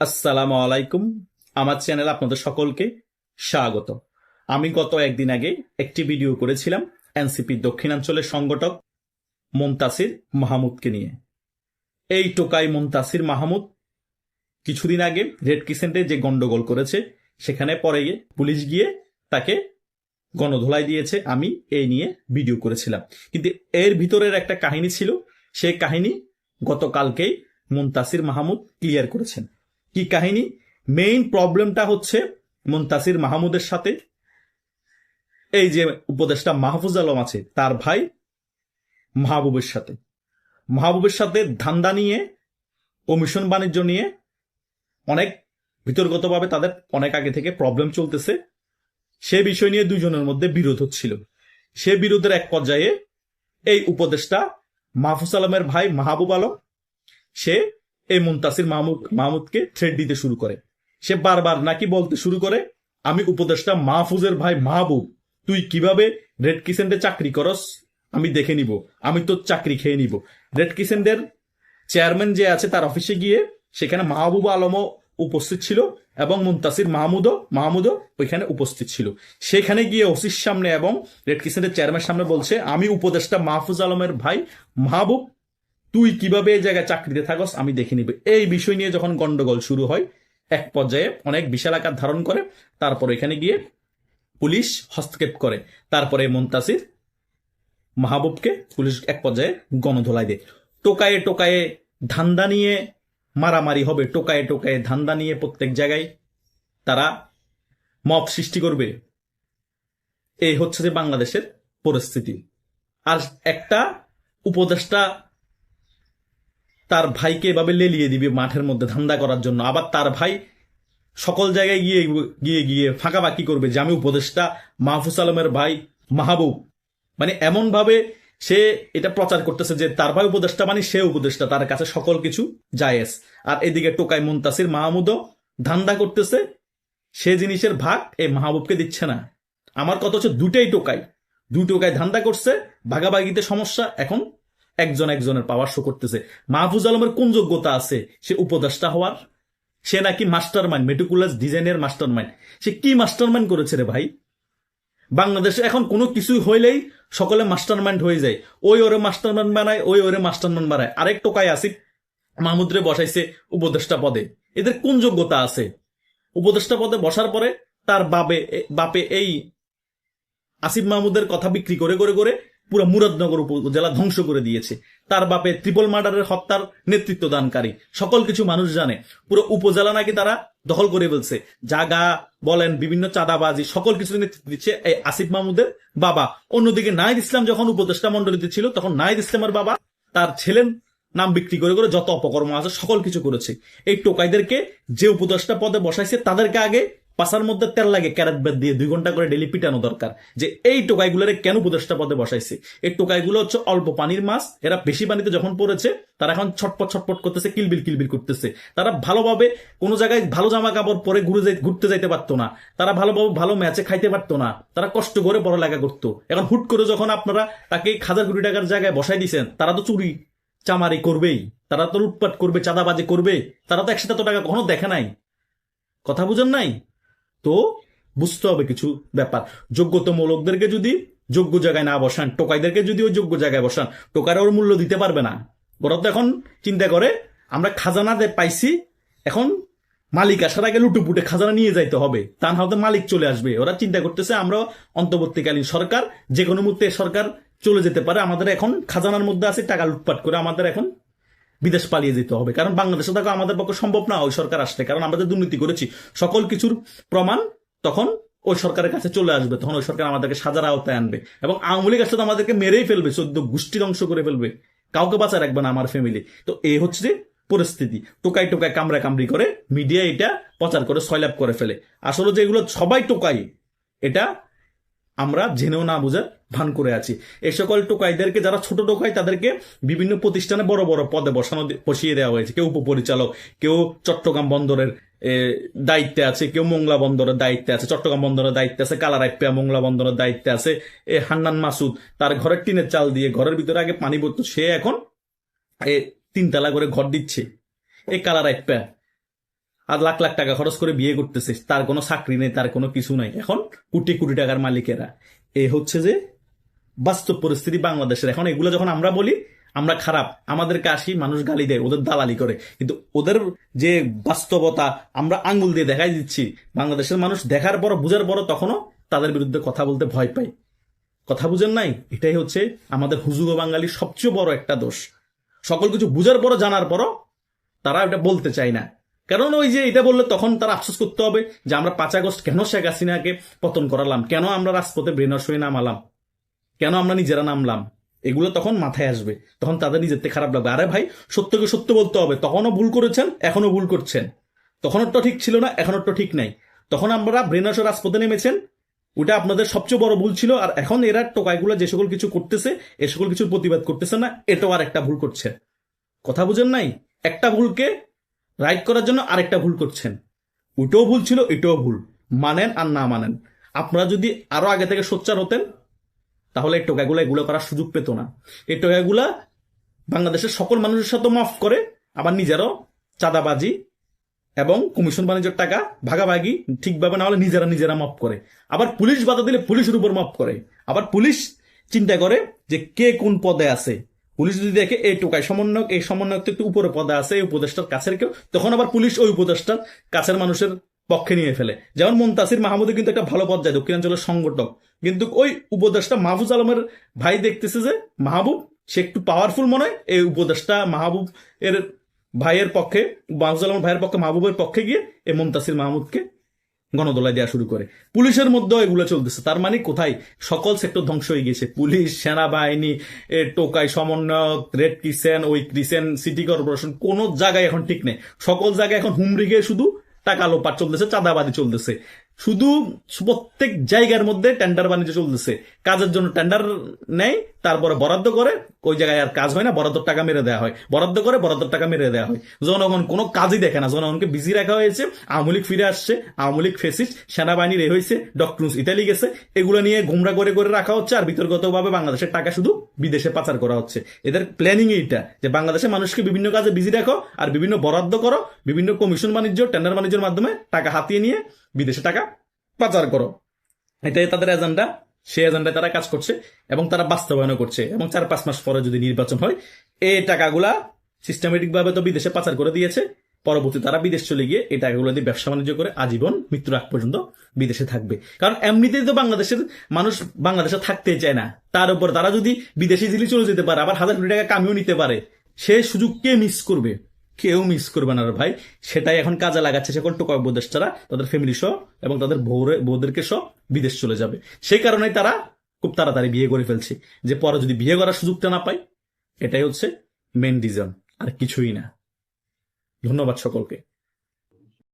আসসালামু আলাইকুম। আমার চ্যানেল আপনাদের সকলকে স্বাগত। আমি গত একদিন আগে একটি ভিডিও করেছিলাম এনসিপি দক্ষিণাঞ্চলের সংগঠক মুমতাসির মাহমুদকে নিয়ে। এই টোকাই মুমতাসির মাহমুদ কিছুদিন আগে রেড কিসেন্টে যে গন্ডগোল করেছে, সেখানে পরে গিয়ে পুলিশ গিয়ে তাকে গণধোলাই দিয়েছে। আমি এই নিয়ে ভিডিও করেছিলাম। কিন্তু এর ভিতরের একটা কাহিনী ছিল, সেই কাহিনী গতকালকেই মুনতাসির মাহমুদ ক্লিয়ার করেছেন। কি কাহিনী? মেইন প্রবলেমটা হচ্ছে মুনতাসির মাহমুদের সাথে। এই যে উপদেষ্টা মাহফুজ আলম আছে, তার ভাই মাহবুবের সাথে। মাহবুবের সাথে ধান্দা নিয়ে কমিশন বাণিজ্য নিয়ে অনেক বিতর্কতভাবে তাদের অনেক আগে থেকে প্রবলেম চলতেছে। সে বিষয় নিয়ে দুজনের মধ্যে বিরোধ হচ্ছিল। সে বিরোধের এক পর্যায়ে এই উপদেষ্টা মাহফুজ আলমের ভাই মাহবুব আলম, সে এই মুন্তাসির মাহমুদ মাহমুদকে থ্রেড দিতে শুরু করে। সে বারবার নাকি বলতে শুরু করে আমি উপদেষ্টা মাহফুজের ভাই মাহবুব তুই কীভাবে রেড কিসেন্ডে চাকরি করস? আমি দেখে নিব আমি তোর চাকরি খেয়ে নিব। রেড কিসেন্ডের চেয়ারম্যান যে আছে তার অফিসে গিয়ে সেখানে মাহবুব আলমও উপস্থিত ছিল এবং মুন্তাসির মাহমুদও মাহমুদও ওইখানে উপস্থিত ছিল। সেখানে গিয়ে ওসির সামনে এবং রেড কিসেন্ডের চেয়ারম্যান সামনে বলছে আমি উপদেষ্টা মাহফুজ আলমের ভাই মাহবুব তুই কীভাবে এই জায়গায় চাকরিতে থাকস, আমি দেখে নিব। এই বিষয় নিয়ে যখন গন্ডগোল শুরু হয়, এক পর্যায়ে অনেক বিশাল আকার ধারণ করে, তারপর এখানে গিয়ে পুলিশ হস্তক্ষেপ করে। তারপরে মুন্তাসির মাহবুবকে পুলিশ এক পর্যায়ে গণধোলাই দেয়। টোকায়ে টোকায়ে ধান্দা নিয়ে মারামারি হবে, টোকায়ে টোকায়ে ধান্দা নিয়ে প্রত্যেক জায়গায় তারা মব সৃষ্টি করবে। এই হচ্ছে যে বাংলাদেশের পরিস্থিতি। আর একটা উপদেষ্টা তার ভাইকে এভাবে লেলিয়ে দিবে মাঠের মধ্যে ধান্দা করার জন্য। আবার তার ভাই সকল জায়গায় গিয়ে গিয়ে গিয়ে ফাঁকা বাকি করবে। যে আমি উপদেষ্টা, মাহফুজ আলমের ভাই, মাহবুব। মানে এমন ভাবে সে এটা প্রচার করতেছে যে তার ভাই উপদেষ্টা মানে সে উপদেষ্টা, তার কাছে সকল কিছু জায়েজ। আর এদিকে টোকাই মুন্তাসির মাহমুদও ধান্দা করতেছে, সে জিনিসের ভাগ এই মাহবুবকে দিচ্ছে না। আমার কথা হচ্ছে দুটাই টোকাই দুই টোকায় ধান্দা করছে, ভাগাভাগিতে সমস্যা, এখন একজন একজনের পাওয়ার শো করতেছে। মাহফুজ আলমের কোন যোগ্যতা আছে? সে উপদেষ্টা হওয়ার? সে নাকি মাস্টার মাইন্ড মেটিকুলাস ডিজাইনের মাস্টার মাইন্ড সে কি মাস্টার মাইন্ড করেছে রে ভাই? বাংলাদেশে এখন কোনো কিছুই হইলেই সকলে মাস্টার মাইন্ড হয়ে যায়। ওই ওরে মাস্টার মাইন্ড বানায়, ওই ওরে মাস্টার মাইন্ড বানায়। আরেক টোকায় আসিফ মাহমুদরে বসাইছে উপদেষ্টা পদে। এদের কোন যোগ্যতা আছে? উপদেষ্টা পদে বসার পরে তার বাপে বাপে এই আসিফ মাহমুদের কথা বিক্রি করে করে করে পুরো মুরাদনগর উপজেলা ধ্বংস করে দিয়েছে। তার বাপে ত্রিপল মার্ডারের হত্যার নেতৃত্ব দানকারী। সকল কিছু মানুষ জানে। পুরো উপজেলা নাকি তারা দখল করে ফেলছে। জাগা বলেন, বিভিন্ন চাঁদাবাজি, সকল কিছু নেতৃত্ব দিচ্ছে এই আসিফ মাহমুদের বাবা। অন্যদিকে নাইদ ইসলাম যখন উপদেষ্টা মন্ডলীতে ছিল, তখন নাইদ ইসলামের বাবা তার ছেলের নাম বিক্রি করে করে যত অপকর্ম আছে, সকল কিছু করেছে। এই টোকাইদেরকে যে উপদেষ্টা পদে বসাইছে, তাদেরকে আগে পাশার মধ্যে তেল লাগে, ক্যারেট বেদ দিয়ে দুই ঘণ্টা করে ডেলি পিটানো দরকার। যে এই টোকাইগুলোরে কেন উপদেষ্টা পদে বসাইছে? এই টোকাইগুলো হচ্ছে অল্প পানির মাছ, এরা বেশি পানিতে যখন পড়েছে, তারা এখন ছটপট ছটপট করতেছে, কিলবিল কিলবিল করতেছে। তারা ভালোভাবে কোনো জায়গায় ভালো জামা কাপড় পরে ঘুরে যাই, ঘুরতে যাইতে পারতো না। তারা ভালোভাবে ভালো ম্যাচে খাইতে পারতো না। তারা কষ্ট করে বড় পড়ালেখা করতো। এখন হুট করে যখন আপনারা তাকে হাজার কোটি টাকার জায়গায় বসাই দিয়েছেন তারা তো চুরি, চামারি করবেই। তারা তো লুটপাট করবে, চাঁদাবাজি করবে। তারা তো একসাথে এত টাকা কখনো দেখে নাই। কথা বুঝেন নাই? তো বুঝতে হবে কিছু ব্যাপার। যোগ্যতম লোকদেরকে যদি যোগ্য জায়গায় না বসান, টোকাইদেরকে যদি ওই যোগ্য জায়গায় বসান টোকারা ওর মূল্য দিতে পারবে না। ওরা তো এখন চিন্তা করে, আমরা খাজানা দে পাইছি, এখন মালিক আসার আগে লুটুপুটে খাজানা নিয়ে যাইতে হবে। তা না মালিক চলে আসবে। ওরা চিন্তা করতেছে, আমরা অন্তর্বর্তীকালীন সরকার যে কোনো মুহূর্তে সরকার চলে যেতে পারে। আমাদের এখন খাজানার মধ্যে আছে, টাকা লুটপাট করে আমাদের এখন বিদেশ পালিয়ে যেতে হবে। কারণ বাংলাদেশে থাকা আমাদের পক্ষে সম্ভব না ওই সরকার আসতে। কারণ আমাদের দুর্নীতি করেছি, সকল কিছুর প্রমাণ তখন ওই সরকারের কাছে চলে আসবে। তখন ওই সরকার আমাদেরকে সাজার আওতায় আনবে। এবং আওয়ামী লীগ আসলে আমাদেরকে মেরেই ফেলবে চোদ্দ গোষ্ঠী ধ্বংস করে ফেলবে। কাউকে বাঁচা রাখবে না আমার ফ্যামিলি তো এই হচ্ছে যে পরিস্থিতি। টোকাই টোকাই কামড়া কামড়ি করে মিডিয়া এটা প্রচার করে সয়লাভ করে ফেলে। আসলে যে এগুলো সবাই টোকাই এটা আমরা জেনেও না বুঝার ভান করে আছি। এই সকল টোকাইদেরকে, যারা ছোট টোকাই, তাদেরকে বিভিন্ন প্রতিষ্ঠানে বড় বড় পদে বসানো বসিয়ে দেওয়া হয়েছে। কেউ উপপরিচালক, কেউ চট্টগ্রাম বন্দরের দায়িত্বে আছে, কেউ মোংলা বন্দরের দায়িত্বে আছে, চট্টগ্রাম বন্দরের দায়িত্বে আছে কালারাইপিয়া মোংলা বন্দরের দায়িত্বে আছে, এ, হান্নান মাসুদ, তার ঘরের টিনের চাল দিয়ে ঘরের ভিতরে আগে পানি পড়তো সে এখন, এ, তিনতলা করে ঘর দিচ্ছে। এই কালারাইপিয়া আর লাখ লাখ টাকা খরচ করে বিয়ে করতেছে, তার কোনো চাকরি নেই, তার কোনো কিছু নাই। এখন কোটি কোটি টাকার মালিকেরা। এ হচ্ছে যে বাস্তব পরিস্থিতি বাংলাদেশের। এখন এগুলো যখন আমরা বলি, আমরা খারাপ। আমাদেরকে আসি, মানুষ গালি দেয়, ওদের দালালি করে। কিন্তু ওদের যে বাস্তবতা আমরা আঙ্গুল দিয়ে দেখাই দিচ্ছি, বাংলাদেশের মানুষ দেখার পর বুঝার পর তখনও তাদের বিরুদ্ধে কথা বলতে ভয় পায়। কথা বুঝেন নাই? এটাই হচ্ছে আমাদের হুজুগ বাঙালির সবচেয়ে বড় একটা দোষ। সকল কিছু বুঝার পরও, জানার পরও তারা এটা বলতে চায় না। কারণ ওই যে এটা বললে তখন তারা আফসোস করতে হবে যে আমরা পাঁচ আগস্ট কেন শেখ হাসিনাকে পতন করালাম? কেন আমরা রাজপথে ব্রেনার হয়ে নামালাম? কেন আমরা নিজেরা নামলাম? এগুলো তখন মাথায় আসবে। তখন তাদের নিজের থেকে খারাপ লাগবে। আরে ভাই, সত্যকে সত্য বলতে হবে। তখনও ভুল করেছেন এখনও ভুল করছেন। তখনও তো ঠিক ছিল না এখনও তো ঠিক নাই। তখন আমরা ব্রেনার্স রাজপথে নেমেছেন। ওটা আপনাদের সবচেয়ে বড় ভুল ছিল। আর এখন এরা টোকাইগুলো যে সকল কিছু করতেছে, এ সকল কিছুর প্রতিবাদ করতেছে না, এটাও আর একটা ভুল করছে। কথা বুঝেন নাই? একটা ভুলকে রাইট করার জন্য আরেকটা ভুল করছেন। ওটাও ভুল ছিল, এটাও ভুল। মানেন আর না মানেন। আপনারা যদি আরও আগে থেকে সোচ্চার হতেন, তাহলে এই টোকাগুলো এগুলো করার সুযোগ পেত না। এই টোকাগুলা বাংলাদেশের সকল মানুষের সাথে মাফ করে আবার নিজেরও চাঁদাবাজি এবং কমিশন বাণিজ্যের টাকা ভাগাভাগি ঠিকভাবে না হলে নিজেরা নিজেরা মাফ করে। আবার পুলিশ বাধা দিলে পুলিশের উপর মাফ করে। আবার পুলিশ চিন্তা করে যে কে কোন পদে আছে। পুলিশ যদি দেখে, এই টোকায় সমন্বয়ক, এই সমন্বয়ক তো একটু উপরে পদে আছে, এই উপদেষ্টার কাছের কেউ, তখন আবার পুলিশ ওই উপদেষ্টার কাছের মানুষের পক্ষে নিয়ে ফেলে। যেমন মুনতাসির মাহমুদের কিন্তু একটা ভালো পদ যায়, দক্ষিণাঞ্চলের সংগঠক। কিন্তু ওই উপদেষ্টা মাহফুজ আলমের ভাই দেখতেছে যে, মাহবুব, সে একটু পাওয়ারফুল মনে হয়, এই উপদেষ্টা মাহবুব এর ভাইয়ের পক্ষে, মাহফুজ আলমের ভাইয়ের পক্ষে, মাহবুবের পক্ষে গিয়ে এই মুনতাসির মাহমুদকে গণদোলায় দেওয়া শুরু করে। পুলিশের মধ্যেও এগুলো চলতেছে। তার মানে কোথায়? সকল সেক্টর ধ্বংস হয়ে গেছে পুলিশ, সেনাবাহিনী টোকাই সমন্বয়ক, রেড ক্রিসেন, ওই ক্রিসেন সিটি কর্পোরেশন, কোন জায়গায় এখন ঠিক নেই। সকল জায়গায় এখন হুমড়ি গিয়ে শুধু টাকা লোপার চলতেছে চাঁদাবাদি চলতেছে। শুধু প্রত্যেক জায়গার মধ্যে টেন্ডার বাণিজ্য চলতেছে। কাজের জন্য টেন্ডার নেয়, তারপরে বরাদ্দ করে, ওই জায়গায় আর কাজ হয় না বরাদ্দ টাকা মেরে দেওয়া হয়। বরাদ্দ করে বরাদ্দ টাকা মেরে দেওয়া হয়। জনগণ কোনো কাজই দেখে না। জনগণকে বিজি রাখা হয়েছে, আওয়ামী লীগ ফিরে আসছে, আওয়ামী লীগ ফেসিস সেনাবাহিনীর এ হয়েছে ডক্টরস ইতালি গেছে। এগুলো নিয়ে ঘুমরা করে করে রাখা হচ্ছে, আর বিতর্কতভাবে বাংলাদেশের টাকা শুধু বিদেশে পাচার করা হচ্ছে। এদের প্ল্যানিং এইটা, যে বাংলাদেশের মানুষকে বিভিন্ন কাজে বিজি রাখো, আর বিভিন্ন বরাদ্দ করো, বিভিন্ন কমিশন বাণিজ্য টেন্ডার বাণিজ্যের মাধ্যমে টাকা হাতিয়ে নিয়ে বিদেশে টাকা পাচার করো। এটাই তাদের এজেন্ডা সেই এজেন্ডায় তারা কাজ করছে এবং তারা বাস্তবায়ন করছে। এবং চার পাঁচ মাস পরে যদি নির্বাচন হয়, এই টাকাগুলা সিস্টেমেটিক ভাবে তো বিদেশে পাচার করে দিয়েছে। পরবর্তী তারা বিদেশ চলে গিয়ে এই টাকাগুলো দিয়ে ব্যবসা বাণিজ্য করে আজীবন মৃত্যুর আগ পর্যন্ত বিদেশে থাকবে। কারণ এমনিতেই তো বাংলাদেশের মানুষ বাংলাদেশে থাকতে চায় না। তার উপর তারা যদি বিদেশে দিল্লি চলে যেতে পারে, আবার হাজার কোটি টাকা কামিয়েও নিতে পারে, সে সুযোগ কে মিস করবে? কেউ মিস করবে না ভাই। সেটাই এখন কাজে লাগাচ্ছে সকল টোকা উপদেষ্টারা, তাদের ফ্যামিলি সহ এবং তাদের বউরে বৌদেরকে সহ বিদেশ চলে যাবে। সেই কারণেই তারা খুব তাড়াতাড়ি বিয়ে করে ফেলছে, যে পরে যদি বিয়ে করার সুযোগটা না পায়, এটাই হচ্ছে মেন রিজন আর কিছুই না। ধন্যবাদ সকলকে।